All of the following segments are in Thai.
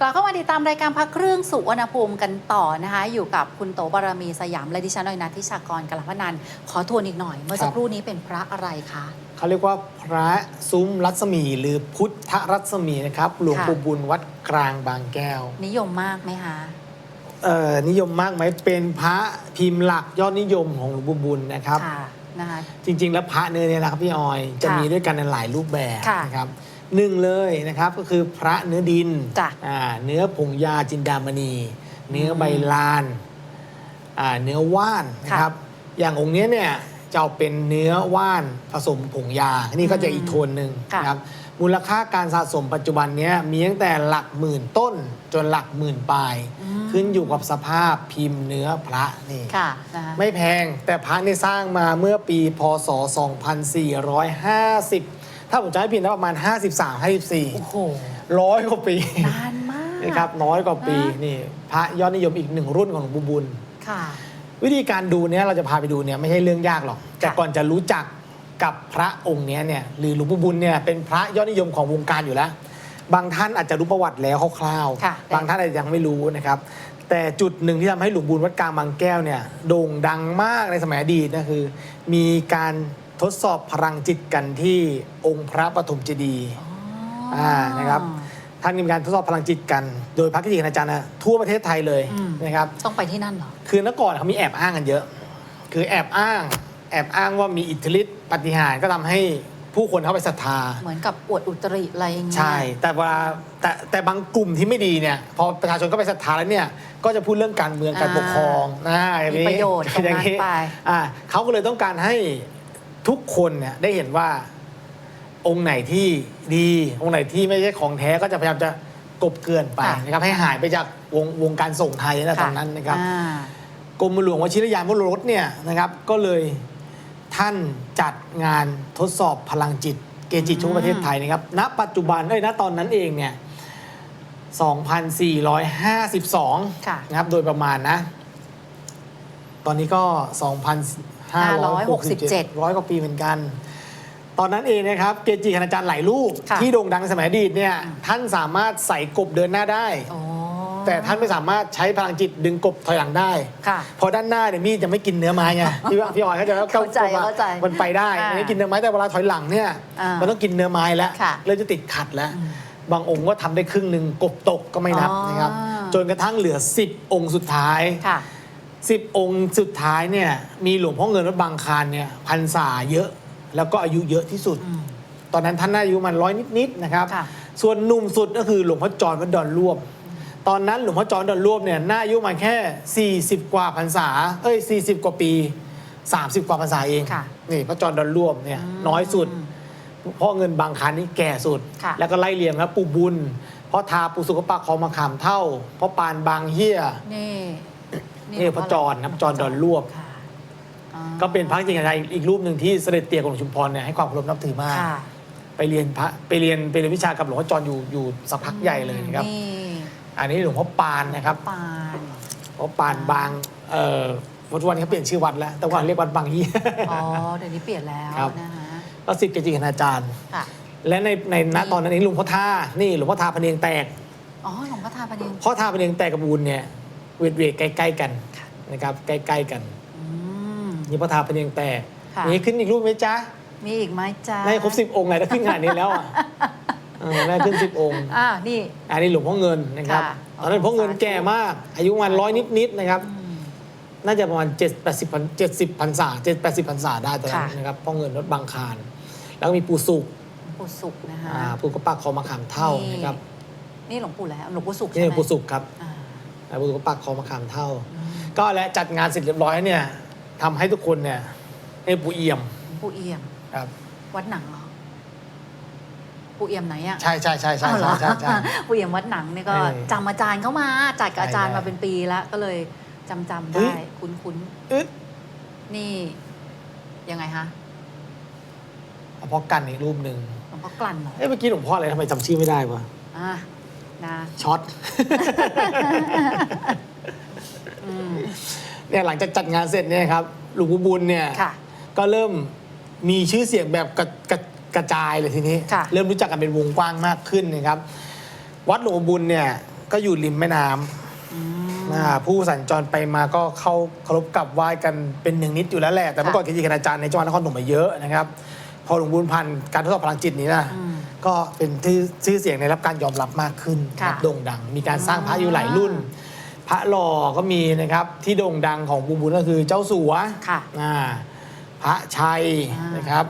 กลับเข้ามาติดตามรายการพักเครื่องสุวรรณภูมิกันต่อนะคะ อยู่กับคุณโตบารมีสยามและดิฉันออยนัททิชากรกลพนันท์ขอทวนอีกหน่อย เมื่อสักครู่นี้เป็นพระอะไรคะเขาเรียกว่าพระซุ้มรัศมีหรือพุทธรัศมีนะครับหลวงค่ะปู่บุญวัดกลางบางแก้ว นิยมมากไหมคะเอ่อนิยมมากไหมเป็นพระพิมพ์หลักยอดนิยมของหลวงปู่บุญนะครับค่ะนะคะจริง ๆ แล้วพระเนื้อเนี่ยนะครับพี่ออยจะค่ะมีด้วยกันในหลายรูปแบบค่ะนะครับ หนึ่งเลยนะครับก็คือพระเนื้อดินจ้ะ อ่าเนื้อผงยาจินดามณี เนื้อใบลานอ่าเนื้อว่านนะครับ อย่างองค์เนี้ยเนี่ยจะเอาเป็นเนื้อว่านผสมผงยานี่ก็จะอีกโทนหนึ่งค่ะ นะครับมูลค่าการสะสมปัจจุบันเนี้ยมีตั้งแต่หลักหมื่นต้นจนหลักหมื่นปลายอืมขึ้นอยู่กับสภาพพิมพ์เนื้อพระนี่ ค่ะนะคะไม่แพงแต่พระนี่สร้างมาเมื่อปีพศ 2450 ถ้าผมจะให้ผิดนะประมาณ 53 โอ้โห54ร้อยกว่าปีนานมาก นะครับน้อยกว่าปีนะนี่พระยอดนิยมอีกหนึ่งรุ่นของหลวงปู่บุญ ค่ะ วิธีการดูเนี่ยเราจะพาไปดูเนี่ยไม่ใช่เรื่องยากหรอกแต่ก่อนจะรู้จักกับพระองค์เนี้ยเนี่ยหรือหลวงปู่บุญเนี่ยเป็นพระยอดนิยมของวงการอยู่แล้ว บางท่านอาจจะรู้ประวัติแล้วคร่าวค่ะบางท่านอาจจะยังไม่รู้นะครับ แต่จุดหนึ่งที่ทำให้หลวงปู่บุญวัดกลางบางแก้วเนี่ยโด่งดังมากในสมัยอดีตนะคือ มีการ ทดสอบพลังจิตกันที่องค์พระปฐมเจดีย์อ๋อออ่านะครับท่านมีการทดสอบพลังจิตกัน โดยพระกิติอาจารย์นะทั่วประเทศไทยเลยอืม นะครับ ต้องไปที่นั่นเหรอ คือเมื่อก่อนเขามีแอบอ้างกันเยอะ คือแอบอ้าง แอบอ้างว่ามีอิทธิฤทธิปาฏิหารย์ก็ทำให้ผู้คนเข้าไปศรัทธา เหมือนกับอวดอุตริอะไรอย่างเงี้ย ใช่ แต่เวลาแต่แต่บางกลุ่มที่ไม่ดีเนี่ย พอประชาชนก็ไปศรัทธาแล้วเนี่ย ก็จะพูดเรื่องการเมืองการอ่าปกครองนะอย่างนี้มีประโยชน์ตรงนั้นอย่างนี้ไป อ่าเขาก็เลยต้องการให้ ทุกคนเนี่ยได้เห็นว่าองค์ไหนที่ดี องค์ไหนที่ไม่ใช่ของแท้ก็จะพยายามจะกลบเกลื่อนไปค่ะนะครับให้หายไปจากวงวงการส่งไทยนะตอนนั้นนะครับอ่ากรมหลวงวชิรยานวโรรสเนี่ยนะครับก็เลยท่านจัดงานทดสอบพลังจิต เกจิทั่วประเทศไทยนะครับณปัจจุบันเอ้ยณตอนนั้นเองเนี่ย 2,452 ค่ะ นะครับ โดยประมาณนะ ตอนนี้ก็ 2,567 ร้อยกว่าปีเหมือนกัน ตอนนั้นเองนะครับเกจิคณาจารย์หลายรูป ค่ะที่โด่งดังในสมัยอดีตเนี่ยท่านสามารถใส่กบเดินหน้าได้อ๋อแต่ท่านไม่สามารถใช้พลังจิตดึงกบถอยหลังได้ ค่ะเพอด้านหน้าเนี่ยมีดจะไม่กินเนื้อไม้ไงพี่ว่าพี่ออยเขาใจะเข้าใจเข้าใจมันไปได้อ่าไม่กินเนื้อไม้แต่เวลาถอยหลังเนี่ยอ่ามัมันต้องกินเนื้อไม้แล้วค่ะเลยจะติดขัดแล้ว บางองค์ก็ทำได้ครึ่งหนึ่งกบตกก็ไม่นับอ๋อนะครับจนกระทั่งเหลือ 10 องค์สุดท้าย ค่ะ 10องค์สุดท้ายเนี่ยมีหลวงพ่อเงินวัดบางคลานเนี่ยพันษาเยอะ แล้วก็อายุเยอะที่สุดอืมตอนนั้นท่านน่าอายุมันร้อยนิดๆนะครับ ค่ะ ส่วนหนุ่มสุดก็คือหลวงพ่อจรวัดดอนรวบ ตอนนั้นหลวงพ่อจรดอนรวบเนี่ยน่าอายุมาแค่ 40 กว่าพรรษาเอ้ย 40 กว่าปี 30 กว่าพรรษาเองค่ะนี่พระจรดอนรวบเนี่ยอืมน้อยสุด พ่อเงินบางคันนี่แก่สุด ค่ะ แล้วก็ไล่เรียงครับปู่บุญพ่อทาปู่สุกปะคอมาขามเท่าพ่อปานบางเฮีย นี่ นี่พระจรนะพระจรดอนรวบ ค่ะอ่าก็เป็นพระจริงใจอีกรูปหนึ่งที่เสด็จเตี่ยของหลวงชุมพรเนี่ยให้ความเคารพนับถือมาก ค่ะไปเรียนพระไปเรียนไปเรียนวิชากับหลวงพ่อจรอยู่อยู่สักพักใหญ่เลยนะครับ นี่อันนี้หลวงพ่อปานนะครับปาน หลวงพ่อปานบางเอ่อวัดวันนี้เขาเปลี่ยนชื่อวัดแล้ว แต่ก่อนเรียกวัดบางยี่ อ๋อ เดี๋ยวนี้เปลี่ยนแล้วครับ นะคะก็สิทธิ์เกจิคณาจารย์ ค่ะ และในในณตอนนั้นเองหลวงพ่อท่านี่หลวงพ่อทาพะเนียงแตก อ๋อหลวงพ่อทาปนิงพ่อทาพะเนียงแตกกับบุญเนี่ย เวทเวทใกล้ ๆ กันค่ะนะครับใกล้ๆกันอืม นี่พ่อทาพะเนียงแตกค่ะ นี่ขึ้นอีกรูปไหมจ๊ะมีอีกไหมจ๊ะน่าจะครบสิบองค์ไงถ้าขึ้นงานนี้แล้วอะเออน่าจะขึ้นสิบองค์ อ่านี่ อันนี้หลวงพ่อเงินนะครับ ค่ะตอนนั้นหลวงพ่อเงินแก่มาก อายุประมาณร้อยนิดๆนะครับอืมน่าจะประมาณ7 80พัน70พันษา7 80พันษาได้ตอนนั้นค่ะ นะครับพ่อเงินวัดบางคาร แล้วก็มีปู่สุกปู่สุกนะคะอ่าปู่กระปักคอมะขามเท่านะครับนี่หลวงปู่แล้วหลวงปู่สุกนี่ใช่ไหมปู่สุกครับ อ่า อ่าปู่กระปักคอมะขามเท่าอืมก็และจัดงานเสร็จเรียบร้อยเนี่ยทำให้ทุกคนเนี่ยให้ปู่เอี่ยมหลวงปู่เอี่ยมครับ วัดหนังเหรอปู่เอี่ยมไหนอะใช่ใช่ใช่ใช่อ้าวเหรใช่อใช่ใช่ปู่เอี่ยมวัดหนังเนี่ยก็เออจำอาจารย์เข้ามาจัดกับอาจารย์ใช่มาเป็นปีแล้วก็เลยจำจำเฮ้ได้ยคุ้นคุ้นอึดๆนี่ยังไงคะเอาพ่อกันอีกรูปหนึ่งหลวงพ่อกลั่นเหรอเอ้ยเมื่อกี้หลวงพ่ออะไรทำไมจำชื่อไม่ได้วะอะ นะช็อตอืมเนี่ยหลังจากจัดงานเสร็จเนี่ยครับหลวงปู่บุญเนี่ยค่ะ ก็เริ่มมีชื่อเสียงแบบกระกระกระจายเลยทีนี้ ค่ะ เริ่มรู้จักกันเป็นวงกว้างมากขึ้นนะครับ วัดหลวงปู่บุญเนี่ยก็อยู่ริมแม่น้อืมำอ่าผู้สัญจรไปมาก็เข้าเคารพกราบไหว้กันเป็นหนึ่งนิดอยู่แล้วแหละแต่เมื่อก่อนเกจิคณาจารย์ในจังหวัดนครปฐมมาเยอะนะครับ พอหลวงบุญพันธ์การทดสอบพลังจิตนี้นะ อืม ก็เป็นที่ชื่อเสียงในรับการยอมรับมากขึ้นค่ะ โด่งดัง มีการสร้างพระอยู่หลายรุ่น พระหล่อก็มีนะครับที่โด่งดังของบุญบุญก็คือเจ้าสัวค่ะ อ่าพระชัยอ่าน นะครับ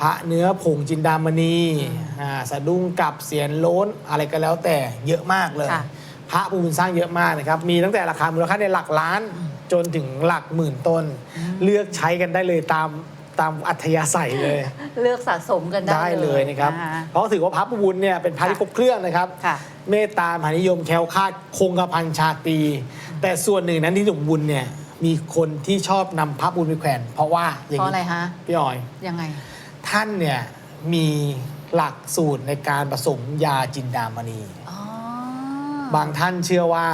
พระเนื้อผงจินดามณีอ่าสะดุ้งกับเสียนโล้นอะไรก็แล้วแต่เยอะมากเลย ค่ะ พระบุญสร้างเยอะมากนะครับ มีตั้งแต่ราคามูลค่าในหลักล้านจนถึงหลักหมื่นต้น เลือกใช้กันได้เลยตาม ตามอัธยาศัยเลย เลือกสะสมกันได้ได้เลยนะครับอ่าเพราะถือว่าพระบุญเนี่ยเป็นพระที่ครบเครื่องนะครับ ค่ะเมตตามหานิยมแคล้วคลาดคงกระพันชาตรีแต่ส่วนหนึ่งนั้นที่สมบุญเนี่ยมีคนที่ชอบนำพระบุญไปแขวนเพราะว่าอย่างเพราะอะไรนี้ฮะ พี่ออย ยังไง ท่านเนี่ยมีหลักสูตรในการผสมยาจินดามณี อ๋อ บางท่านเชื่อว่า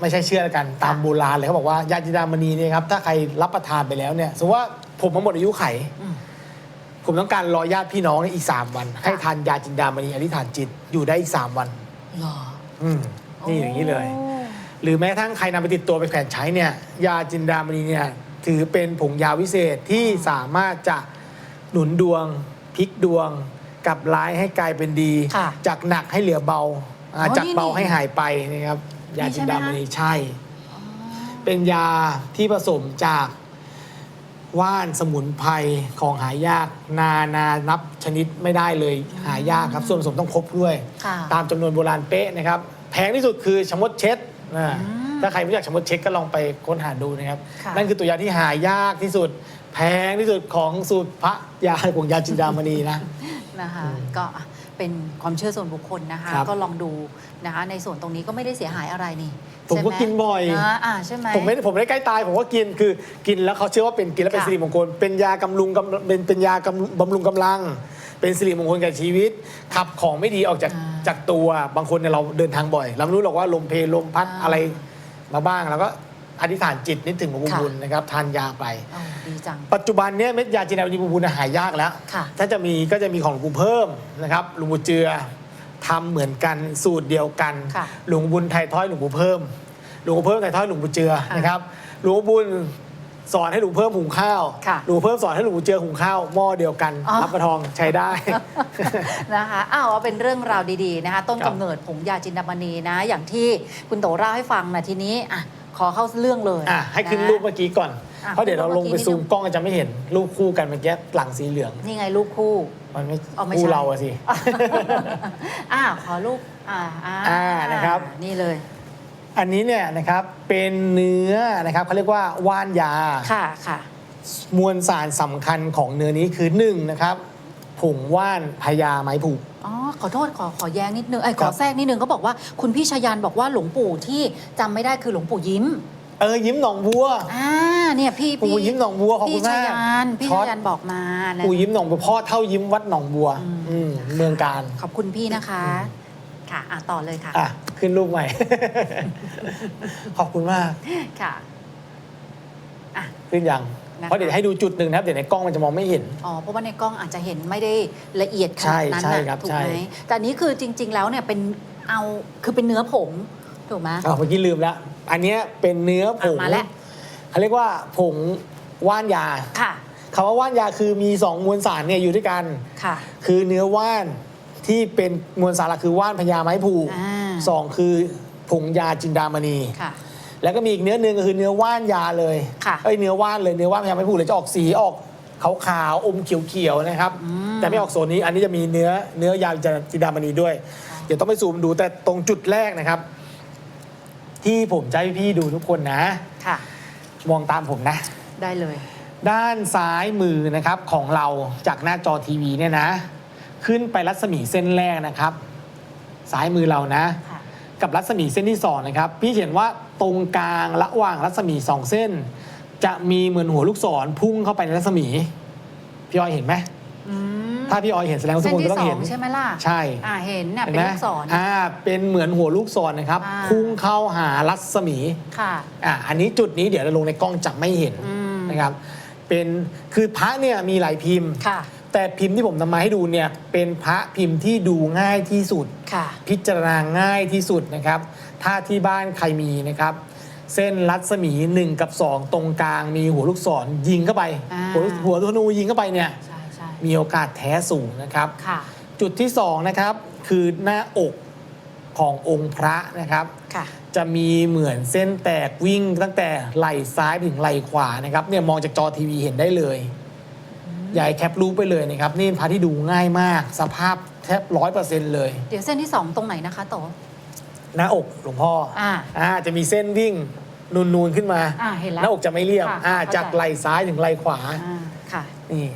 ไม่ใช่เชื่อกันตามค่ะโบราณเลยเขาบอกว่ายาจินดามณีเนี่ยครับถ้าใครรับประทานไปแล้วเนี่ยสมมติว่าผมมาหมดอายุไขอืมผมต้องการรอญาติพี่น้องเนี่ยอีก3วัน ให้ทานยาจินดามณีอธิษฐานจิตอยู่ได้อีก3วัน หรออืมนี่อย่างนี้เลยโอ้หรือแม้กระทั่งใครนำไปติดตัวไปแขวนใช้เนี่ยยาจินดามณีเนี่ยถือเป็นผงยาวิเศษที่สามารถจะหนุนดวงพลิกดวงกลับร้ายให้กลายเป็นดี ค่ะจากหนักให้เหลือเบาอ่าอ๋อจากนี่เบานี่ ให้หายไปนะครับ ยานี่จิใช่นไหมดามณีคะใช่อ๋อเป็นยาที่ผสมจากว่านสมุนไพรของหายาก นานานับชนิดไม่ได้เลยหายากครับ ส่วนผสมต้องครบด้วย ค่ะตามจำนวนโบราณเป๊ะนะครับ แพงที่สุดคือชะมดเช็ดนะอืมถ้าใครไม่อยากชะมดเช็ดก็ลองไปค้นหาดูนะครับ ค่ะ นั่นคือตัวยาที่หายากที่สุด แพงที่สุดของสูตรพระยาผงยาจินดามณีนะ นะคะอืมก็ เป็นความเชื่อส่วนบุคคลนะคะ ครับ ก็ลองดูนะคะ ในส่วนตรงนี้ก็ไม่ได้เสียหายอะไรนี่ผมก็ใช่ไหกินบ่อย นะอ่าใช่ไหม ผมไม่ได้ผมไม่ได้ใกล้ตาย ผมก็กินคือกินแล้วเขาเชื่อว่าเป็นกินแล้วเป็นค่ะสิริมงคล เป็นยากำลุงกำเป็นเป็นยากำบำรุงกำลัง เป็นสิริมงคลแก่ชีวิต ขับของไม่ดีออกจากอ่าจากตัวบางคนเนี่ยเราเดินทางบ่อยเราไม่รู้หรอกว่าลมเพลลมพัดอ่าอะไรมาบ้างแล้วก็อธิษฐานจิตนึกถึงหลวงปู่ค่ะ บุญนะครับทานยาไป อ๋อ ดีจัง ปัจจุบันเนี้ยเม็ดยาจีนดามีหลวงปู่บุญหายากแล้ว ค่ะ ถ้าจะมีก็จะมีของหลวงปู่เพิ่มนะครับหลวงปู่เจือทำเหมือนกันสูตรเดียวกัน ค่ะหลวงปู่บุญไทยท้อยหลวงปู่เพิ่ม หลวงปู่เพิ่มไทยท้อยหลวงปู่เจือค่ะนะครับหลวงปู่บุญสอนให้หลวงเพิ่มหุงข้าวค่ะหลวงปู่เพิ่มสอนให้หลวงปู่เจือหุงข้าวหม้อเดียวกันอ๋อ รับประทองใช้ได้ นะคะอ้าวเอาเป็นเรื่องราวดีๆนะคะ ต้นครับกำเนิดผงยาจินดามณีนะ อย่างที่คุณโตเล่าให้ฟังนะทีนี้อะขอเข้าเรื่องเลยอะให้ขึ้นนะรูปเมื่อกี้ก่อน อะเพราะเดี๋ยวเราลงไปขึ้นรูปเมื่อกี้ซูมนิดนึงกล้องจะไม่เห็นรูปคู่กันเมื่อกี้หลังสีเหลือง นี่ไงรูปคู่ มันไม่เอาไม่คู่ใช่เราอะสิ อ่าขอรูปอ่าอ่าอ่านะครับ นี่เลย อันนี้เนี่ยนะครับเป็นเนื้อนะครับเขาเรียกว่าว่านยา ค่ะค่ะ มวลสารสำคัญของเนื้อนี้คือหนึ่งนะครับผงว่านพญาไม้ผูก อ๋อ ขอโทษ ขอขอแย้งนิดนึงไอ้ยคขรัอบ แทรกนิดนึงก็บอกว่าคุณพี่ชยันบอกว่าหลวงปู่ที่จำไม่ได้คือหลวงปู่ยิ้ม เออยิ้มหนองบัว อ่าเนี่ยพี่ปู่ยิ้มหนองบัวขอบคุพี่ณชมากยันพี่ช็ชอตยันบอกมานะปู่ยิ้มหนองบัวพ่อเท่ายิ้มวัดหนองบัวอืมอืมเมืองการ ขอบคุณพี่นะคะ ค่ะอะต่อเลยค่ะ อะ ขึ้นรูปใหม่ ขอบคุณมากค่ะอะ ขึ้นยัง นะคะ เพราะเดี๋ยวให้ดูจุดหนึ่งนะครับ เดี๋ยวในกล้องมันจะมองไม่เห็น อ๋อเพราะว่าในกล้องอาจจะเห็นไม่ได้ละเอียดขใช่นาดนั้นใช่น่ะครับถูกใช่ไหมแต่อันนี้คือจริง ๆ แล้วเนี่ยเป็นเอาคือเป็นเนื้อผงถูกไหมอะเมื่อกี้ลืมแล้ว อันเนี้ยเป็นเนื้อผงอะมาแล้ว เขาเรียกว่าผงว่านยาค่ะ คำว่าว่านยาคือมีสองมวลสารเนี่ยอยู่ด้วยกัน ค่ะ คือเนื้อว่านที่เป็นมวลสารหลักคือว่านพญาไม้ผูกอ่า สองคือผงยาจินดามณี ค่ะ แล้วก็มีอีกเนื้อหนึ่งก็คือเนื้อว่านยาเลยค่ะ เอ้ยเนื้อว่านเลยเนื้อว่านพญาไม้ผูกเลยจะออกสีออกขาวๆอมเขียวๆนะครับอืมแต่ไม่ออกโซนนี้อันนี้จะมีเนื้อเนื้อยาจินดามณีด้วย เดี๋ยวต้องไปซูมดูแต่ตรงจุดแรกนะครับ ที่ผมจะให้พี่ดูทุกคนนะ ค่ะ มองตามผมนะ ได้เลย ด้านซ้ายมือนะครับของเราจากหน้าจอทีวีเนี่ยนะ ขึ้นไปรัศมีเส้นแรกนะครับ ซ้ายมือเรานะ ค่ะ กับรัศมีเส้นที่สองนะครับ พี่เห็นว่าตรงกลางระหว่างรัศมีสองเส้น จะมีเหมือนหัวลูกศรพุ่งเข้าไปในรัศมี พี่ออยเห็นไหม อืม ถ้าพี่ออยเห็นแสดงว่าทุกเส้นคนที่ก็ต้อสงอเห็งนใช่ไหมล่ะ ใช่อ่าเห็นน่ะเห็เป็นไหมลูกศร อ่าเป็นเหมือนหัวลูกศรนะครับอ่า พุ่งเข้าหารัศมี ค่ะ อ่าอันนี้จุดนี้เดี๋ยวเราลงในกล้องจะไม่เห็นอืม นะครับ เป็นคือพระเนี่ยมีหลายพิมพ์ ค่ะ แต่พิมพ์ที่ผมนำมาให้ดูเนี่ยเป็นพระพิมพ์ที่ดูง่ายที่สุด ค่ะ พิจารณาง่ายที่สุดนะครับ ถ้าที่บ้านใครมีนะครับ เส้นรัศมี 1 กับ 2 ตรงกลางมีหัวลูกศรยิงเข้าไป อ่า หัวหัวธนูยิงเข้าไปเนี่ยใช่ใช่ มีโอกาสแท้สูงนะครับ ค่ะ จุดที่2นะครับคือหน้าอกขององค์พระนะครับ ค่ะ จะมีเหมือนเส้นแตกวิ่งตั้งแต่ไหล่ซ้ายถึงไหล่ขวานะครับเนี่ยมองจากจอทีวีเห็นได้เลยใหญ่แคปรูปไปเลยนะครับ นี่เป็นพระที่ดูง่ายมาก สภาพแทบร้อยเปอร์เซ็นต์เลย เดี๋ยวเส้นที่สองตรงไหนนะคะโต หน้าอกหลวงพ่ออาอ่าจะมีเส้นวิ่งนูนๆขึ้นมา อ่าเห็นแล้วหน้าอกจะไม่เรียบค่ะอ่าเข้าใจ จากไหล่ซ้ายถึงไหล่ขวา อ่าค่ะ นี่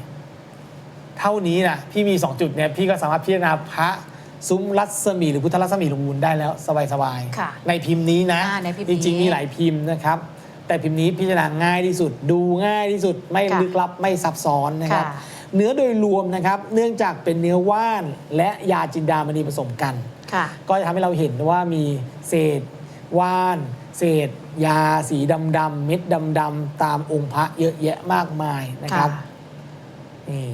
เท่านี้นะพี่มี 2 จุดเนี่ยพี่ก็สามารถพิจารณาพระซุ้มรัศมีหรือพุทธรัศมีหลวงบุญได้แล้วสบายค่ะในพิมพ์นี้นะอ่าในพิมพ์จนี้ริงๆมีหลายพิมพ์นะครับ แต่พิมพ์นี้พิจารณาง่ายที่สุด ดูง่ายที่สุดไม่ค่ะลึกลับไม่ซับซ้อนนะครับ ค่ะ เนื้อโดยรวมนะครับ เนื่องจากเป็นเนื้อว่านและยาจินดามณีผสมกัน ค่ะ ก็จะทำให้เราเห็นว่ามีเศษว่าน เศษ ยาสีดำๆเม็ดดำๆตามองค์พระเยอะแยะมากมายนะครับนี่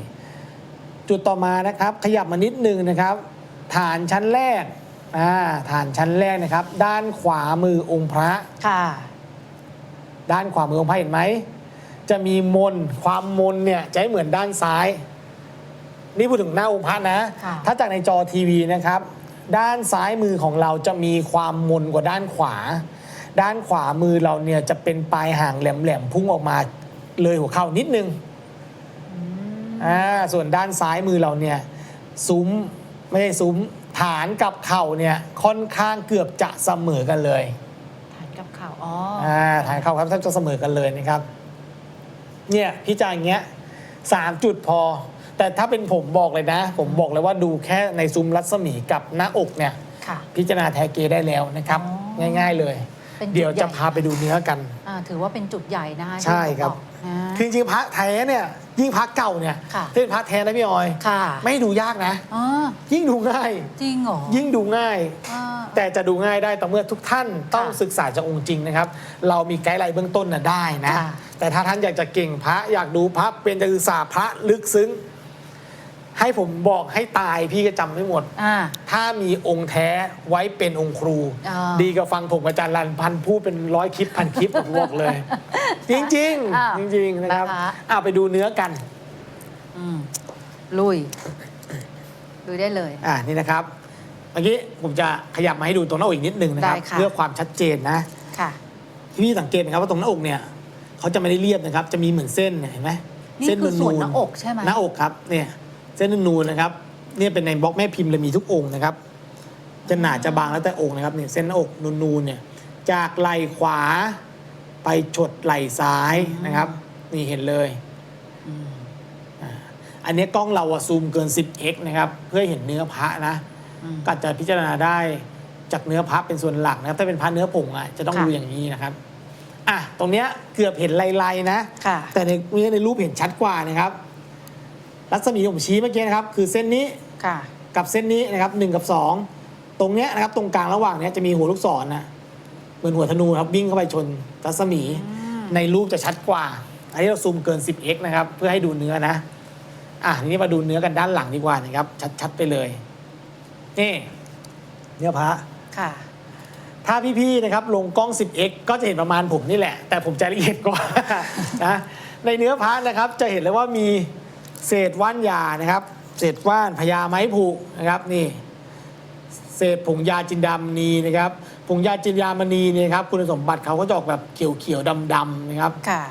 จุดต่อมานะครับ ขยับมานิดนึงนะครับ ฐานชั้นแรกอ่าฐานชั้นแรกนะครับ ด้านขวามือองค์พระ ค่ะ ด้านขวามือองค์พระเห็นไหม จะมีมนความมนเนี่ยจะให้เหมือนด้านซ้าย นี่พูดถึงหน้าองค์พระนะ ค่ะ ถ้าจากในจอทีวีนะครับ ด้านซ้ายมือของเราจะมีความมนกว่าด้านขวา ด้านขวามือเราเนี่ยจะเป็นปลายห่างแหลมๆพุ่งออกมาเลยหัวเข่านิดนึง อ่าส่วนด้านซ้ายมือเราเนี่ยซุ้มไม่ใช่ซุ้มฐานกับเข่าเนี่ยค่อนข้างเกือบจะเสมอกันเลยฐานกับข่าวอ๋ออ่าฐานเข่าครับแทบจะเสมอกันเลยนะครับเนี่ยพี่จาอย่างเงี้ยสามจุดพอ แต่ถ้าเป็นผมบอกเลยนะ ผมบอกเลยว่าดูแค่ในซุ้มรัศมีกับหน้าอกเนี่ยค่ะ พิจารณาแทเกได้แล้วนะครับ อ๋อง่ายๆเลย เป็นจุดเดี๋ยวจะใหญ่ พาไปดูเนื้อกัน อ่าถือว่าเป็นจุดใหญ่นะคะใช่ครับที่ผมอก นะคือจริงๆพระแท้เนี่ยยิ่งพระเก่าเนี่ยค่ะถ้าเป็นพระแท้นะพี่ออย ค่ะไม่ดูยากนะ อ๋อยิ่งดูง่าย จริงเหรอยิ่งดูง่าย อ่า แต่จะดูง่ายได้ต่อเมื่อทุกท่านต้องค่ะศึกษาจากองค์จริงนะครับ เรามีไกด์ไลน์เบื้องต้นน่ะได้นะ ค่ะแต่ถ้าท่านอยากจะเก่งพระอยากดูพระเป็นจะศึกษาพระลึกซึ้ง ให้ผมบอกให้ตายพี่ก็จำไม่หมด อ่า ถ้ามีองค์แท้ไว้เป็นองค์ครูอ่าดีกับฟังผมอาจารย์รันพันพูดเป็นร้อยคลิปพันคลิปผมบอกเลย จริงอ้าวๆจริง ๆ นะครับนะคะ อ่าไปดูเนื้อกัน อืมลุย ลุยได้เลย อ่านี่นะครับเมื่อกี้ผมจะขยับมาให้ดูตรงหน้าอกอีกนิดนึงนะครับได้ค่ะ เพื่อความชัดเจนนะ ค่ะที่พี่สังเกตนะครับว่าตรงหน้าอกเนี่ยเขาจะไม่ได้เรียบนะครับ จะมีเหมือนเส้นเนี่ยเห็นไหมนี่เส้นคือส่วนๆหน้าอกใช่ไหม หน้าอกครับเนี่ย เส้นนูนๆนะครับเนี่ยเป็นในบล็อกแม่พิมพ์เลยมีทุกองค์นะครับ จะหนาจะบางแล้วแต่องค์นะครับเนี่ยเส้นหน้าอกนูนๆเนี่ยจากไหล่ขวาไปฉดไหล่ซ้ายนะครับ นี่เห็นเลยอ่าอันนี้กล้องเราอะซูมเกิน 10x นะครับ เพื่อให้เห็นเนื้อพระนะอืม ก็อาจจะพิจารณาได้จากเนื้อพับเป็นส่วนหลักนะครับ ถ้าเป็นพับเนื้อผงอะจะต้องค่ะ ดูอย่างนี้นะครับอะตรงเนี้ยเกือบเห็นลายๆนะ ค่ะ แต่ในเนื้อในรูปเห็นชัดกว่านะครับ รัศมีที่ผมชี้เมื่อกี้นะครับ คือเส้นนี้ค่ะ กับเส้นนี้นะครับหนึ่งกับสองตรงเนี้ยนะครับตรงกลางระหว่างเนี้ยจะมีหัวลูกศรนะเหมือนหัวธนูครับวิ่งเข้าไปชนรัศมีในรูปจะชัดกว่า อันนี้เราซูมเกิน 10x นะครับ เพื่อให้ดูเนื้อนะ อะทีนี้มาดูเนื้อกันด้านหลังดีกว่านะครับ ชัดๆไปเลย นี่ เนื้อพระค่ะ ถ้าพี่ๆนะครับ ลงกล้อง 10x ก็จะเห็นประมาณผมนี่แหละ แต่ผมจะละเอียดกว่านะในเนื้อพระนะครับ จะเห็นเลยว่ามี เศษว่านยานะครับ เศษว่านพญาไม้ผุนะครับนี่เศษผงยาจินดามณีนะครับผงยาจินดามณีเนี่ยครับคุณสมบัติเขาก็จะออกแบบเขียวๆดำๆนะครับค่ะ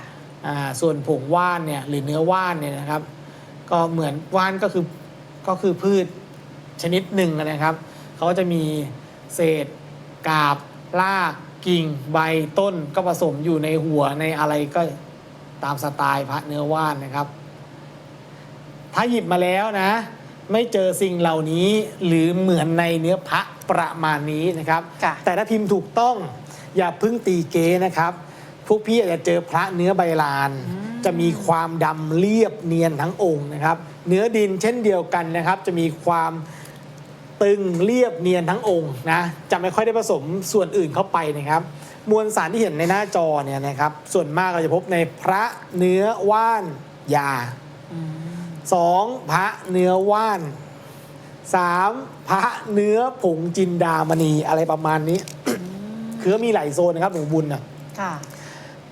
อ่าส่วนผงว่านเนี่ยหรือเนื้อว่านเนี่ยนะครับ ก็เหมือนว่านก็คือก็คือพืชชนิดหนึ่งนะครับเขาจะมีเศษกาบรากกิ่งใบต้นก็ผสมอยู่ในหัวในอะไรก็ตามสไตล์พระเนื้อว่านนะครับ ถ้าหยิบมาแล้วนะ ไม่เจอสิ่งเหล่านี้หรือเหมือนในเนื้อพระประมาณนี้นะครับ ค่ะ แต่ถ้าพิมพ์ถูกต้องอย่าเพึ่งตีเกนะครับ พวกพี่อาจจะเจอพระเนื้อใบลาน จะมีความดำเรียบเนียนทั้งองค์นะครับ เนื้อดินเช่นเดียวกันนะครับ จะมีความตึงเรียบเนียนทั้งองค์นะจะไม่ค่อยได้ผสมส่วนอื่นเข้าไปนะครับ มวลสารที่เห็นในหน้าจอเนี่ยนะครับ ส่วนมากเราจะพบในพระเนื้อว่านยา อืม สองพระเนื้อว่านสามพระเนื้อผงจินดามณีอะไรประมาณนี้ คือมีหลายโซนนะครับหลวงบุญนะค่ะ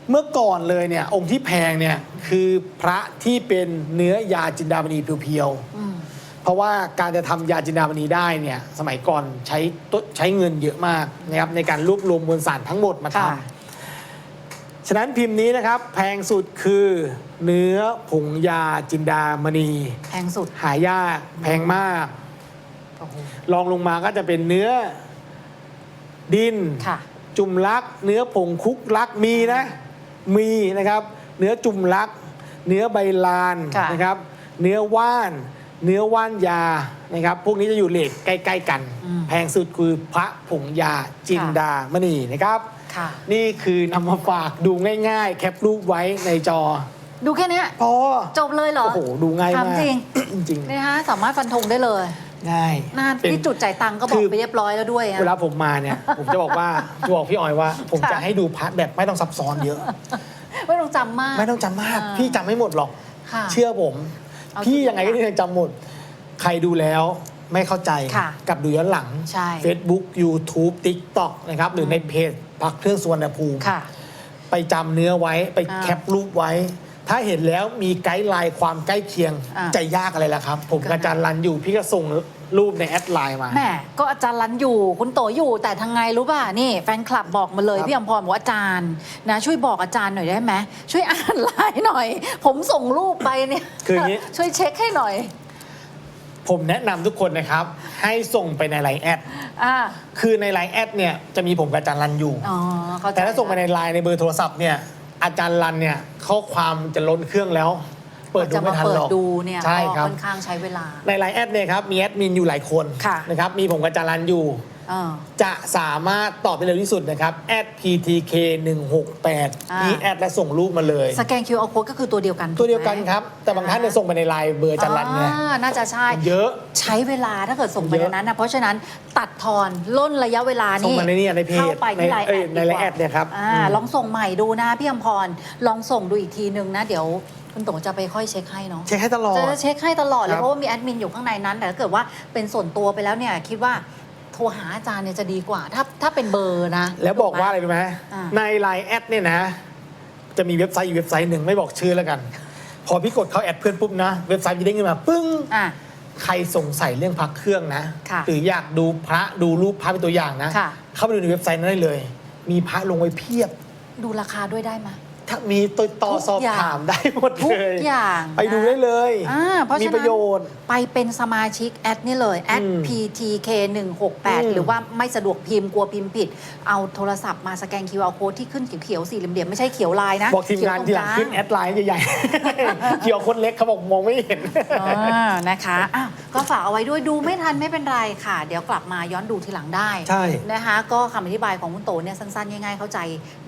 เมื่อก่อนเลยเนี่ย องค์ที่แพงเนี่ยคือพระที่เป็นเนื้อยาจินดามณีเพียวๆอืมเพราะว่าการจะทำยาจินดามณีได้เนี่ย สมัยก่อนใช้ต้นใช้เงินเยอะมากนะครับในการรวบรวมมวลสารทั้งหมดมาทค่ะำ ฉะนั้นพิมพ์นี้นะครับ แพงสุดคือเนื้อผงยาจินดามณี แพงสุด หายากแพงมากโอ้โหลองลงมาก็จะเป็นเนื้อดิน ค่ะ จุ่มลัก เนื้อผงคุกลักมีนะ มีนะครับ เนื้อจุ่มลัก เนื้อใบลานค่ะ นะครับ เนื้อว่าน เนื้อว่านยานะครับ พวกนี้จะอยู่เลทใกล้ ๆ กัน แพงสุดคือพระผงยาจินดามณีนะครับ ค่ะ นี่คือนำมาฝากดูง่าย ๆ แคปรูปไว้ในจอดูแค่เนี้ยพอจบเลยเหรอ โอ้โหดูง่ายมากถามจริง จริงนี่ฮะสามารถฟันธงได้เลยๆง่ายน่าเป็นที่จุดจ่ายตังค์ก็บอกคือไปเรียบร้อยแล้วด้วยอะ เวลาผมมาเนี่ย ผมจะบอกว่าจะบอกพี่ออยว่า ผมค่ะ จะให้ดูพระแบบไม่ต้องซับซ้อนเยอะ ไม่ต้องจำมาก ไม่ต้องจำมาก อ่า พี่จำไม่หมดหรอก ค่ะ เชื่อผม เอาพี่ที่ยังไงก็ยังจำหมด ใครดูแล้วไม่เข้าใจค่ะกับดูย้อนหลัง ใช่ Facebook YouTube TikTok นะครับ หรือในเพจ พักเครื่องสวนภูมิค่ะ ไปจำเนื้อไว้ไปอ่าแคปรูปไว้ ถ้าเห็นแล้วมีไกด์ไลน์ความใกล้เคียงอ่าจะยากอะไรล่ะครับ ผมกับอาจารย์รันอยู่พี่ก็ส่งรูปในแอดไลน์มา แหม่ก็อาจารย์รันอยู่คุณโตอยู่แต่ทางไงรู้ป่ะนี่แฟนคลับบอกมาเลยครับ พี่อมพรบอกว่าอาจารย์นะช่วยบอกอาจารย์หน่อยได้ไหมช่วยอ่านไลน์หน่อย ผมส่งรูปไปเนี่ยคืออย่างนี้ ช่วยเช็คให้หน่อย ผมแนะนำทุกคนนะครับ ให้ส่งไปในไลน์แอดอ่าคือในไลน์แอดเนี่ยจะมีผมกับอาจารย์รันอยู่ อ๋อเข้าใจแต่ถ้าส่งไปในไลน์ในเบอร์โทรศัพท์เนี่ยอาจารย์รันเนี่ยข้อความจะล้นเครื่องแล้ว เปิดดูจะไม่มาทันเปิหดรอกดูเนี่ยใช่ก็ครับ ค่อนข้างใช้เวลา ในไลน์แอดเนี่ยครับมีแอดมินอยู่หลายคนค่ะนะครับมีผมกับอาจารย์รันอยู่เออจะสามารถตอบได้เร็วที่สุดนะครับ @ptk 1 6อ่า8นี่แอดและส่งรูปมาเลย สแกน QR code ก็คือตัวเดียวกันตัวเดียวกันถูไหมครับ แต่บางท่านเนี่ยส่งไปในไลน์เบอร์อาจารย์รันไง อ่าน่าจะใช่ เยอะ ใช้เวลาถ้าเกิดส่งไปเยอะในนั้นนะเพราะฉะนั้นตัดทอนล่นระยะเวลาส่งนี่มาในนี่ในเพจเข้าไปที่ไลน์ในเอ้ยแอดในไลน์แอดเนี่ยครับอ่าอืม ลองส่งใหม่ดูนะพี่อมพร ลองส่งดูอีกทีนึงนะ เดี๋ยวคุณโตจะไปค่อยเช็คให้เนาะ เช็คให้ตลอด จะเช็คให้ตลอดเลครัยบเพราะว่ามีแอดมินอยู่ข้างในนั้น แต่ถ้าเกิดว่าเป็นส่วนตัวไปแล้วเนี่ยคิดว่า โทรหาอาจารย์เนี่ยจะดีกว่า ถ้าถ้าเป็นเบอร์นะแล้วบอกว่าอะไรรู้ไหมอ่า ในไลน์แอดเนี่ยนะ จะมีเว็บไซต์อยู่เว็บไซต์หนึ่งไม่บอกชื่อแล้วกัน พอพี่กดเข้าแอดเพื่อนปุ๊บนะ เว็บไซต์จะได้เงินมาปึ้ง อะ ใครสงสัยเรื่องพักเครื่องนะ ค่ะหรืออยากดูพระดูรูปพระเป็นตัวอย่างนะ ค่ะ เข้าไปดูในเว็บไซต์นั้นได้เลย มีพระลงไว้เพียบ ดูราคาด้วยได้ไหม ถ้ามีตัวต่อทุกสอบอย่างถามได้หมดทุกเลย อย่างไปดูนะ ได้เลย อ่าเพราะมีฉะนั้นประโยชน์ ไปเป็นสมาชิกแอดนี่เลยแอด อืม PTK อืม 168หรือว่าไม่สะดวกพิมพ์กลัวพิมพ์ผิด เอาโทรศัพท์มาสแกน QR code ที่ขึ้นเขียวๆสี่เหลี่ยมๆไม่ใช่เขียวลายนะบอกทีมงานทีหลังขึ้นแอดไลน์ใหญ่ๆ เกี่ยวคนเล็กเขาบอกมองไม่เห็น อ่านะคะอ้าวก็ฝากเอาไว้ด้วยดูไม่ทันไม่เป็นไรค่ะ เดี๋ยวกลับมาย้อนดูทีหลังได้ใช่ นะคะ ก็คำอธิบายของคุณโตเนี่ยสั้นๆ ง่ายๆเข้าใจ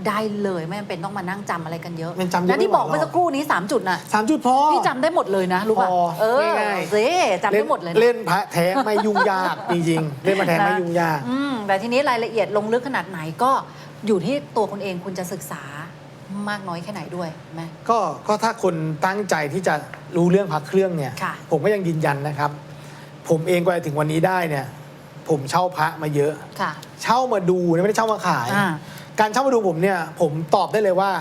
ได้เลย ไม่จำเป็นต้องมานั่งจำอะไรกันเยอะมันจำเยอะและที่บอกไม่ไหวหรอกเมื่อสักครู่นี้ 3 จุดน่ะสามจุดพอ พี่จำได้หมดเลยนะ รู้ป่ะพอเออง่ายๆ เซ่จำได้หมดเลยนะ เล่นพระแท้ไม่ยุ่งยากจริงๆเล่นมาแท้ไม่ยุ่งยาก อืมแต่ทีนี้รายละเอียดลงลึกขนาดไหนก็อยู่ที่ตัวคุณเองคุณจะศึกษามากน้อยแค่ไหนด้วยไหม ก็ก็ถ้าคนตั้งใจที่จะรู้เรื่องพระเครื่องเนี่ย ค่ะ ผมก็ยังยืนยันนะครับ ผมเองกว่าจะถึงวันนี้ได้เนี่ย ผมเช่าพระมาเยอะ ค่ะ เช่ามาดูนะไม่ได้เช่ามาขาย อ่า การเช่ามาดูผมเนี่ย ผมตอบได้เลยว่า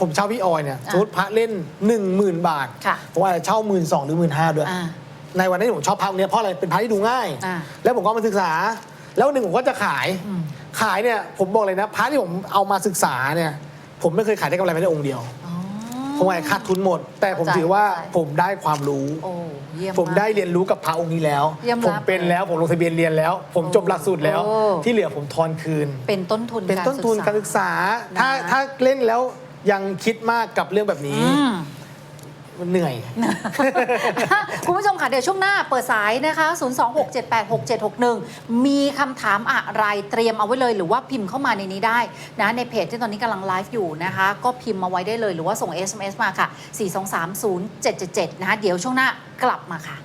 ผมเช่าพี่ออยเนี่ยอ่าสมมติพระเล่น 1 0,000 บาทค่ะผมว่าจะเช่าหมื่นสองหรือหมื่นห้าด้วย อ่า ในวันนี้ผมชอบพระองค์เนี้ยเพราะอะไรเป็นพระที่ดูง่าย อ่า แล้วผมก็เอามาศึกษา แล้ววันหนึ่งผมก็จะขายอืมขายเนี่ยผมบอกเลยนะพระที่ผมเอามาศึกษาเนี่ย ผมไม่เคยขายได้กำไรไม่ได้องค์เดียว อ๋อ ผมขายขาดทุนหมด แต่ผมเข้าใจถือว่าเข้าใจ ผมได้ความรู้ โอ้เยี่ยมผมาก ได้เรียนรู้กับพระองค์นี้แล้ว เยี่ยมผมรับเป็นแล้วผมลงทะเบียนเรียนแล้ว ผมจบหลักสูตรแล้ว โอ้ ที่เหลือผมทอนคืน เป็นต้นทุนเป็นต้นทุนการศึกษาถ้านะถ้าเล่นแล้ว ยังคิดมากกับเรื่องแบบนี้ อืม มันเหนื่อย คุณผู้ชมค่ะ เดี๋ยวช่วงหน้าเปิดสายนะคะ 026786761 มีคำถามอะไรเตรียมเอาไว้เลย หรือว่าพิมพ์เข้ามาในนี้ได้นะในเพจที่ตอนนี้กำลังไลฟ์อยู่นะคะ ก็พิมพ์มาไว้ได้เลยหรือว่าส่ง SMS มาค่ะ 4230777 นะคะเดี๋ยวช่วงหน้ากลับมาค่ะ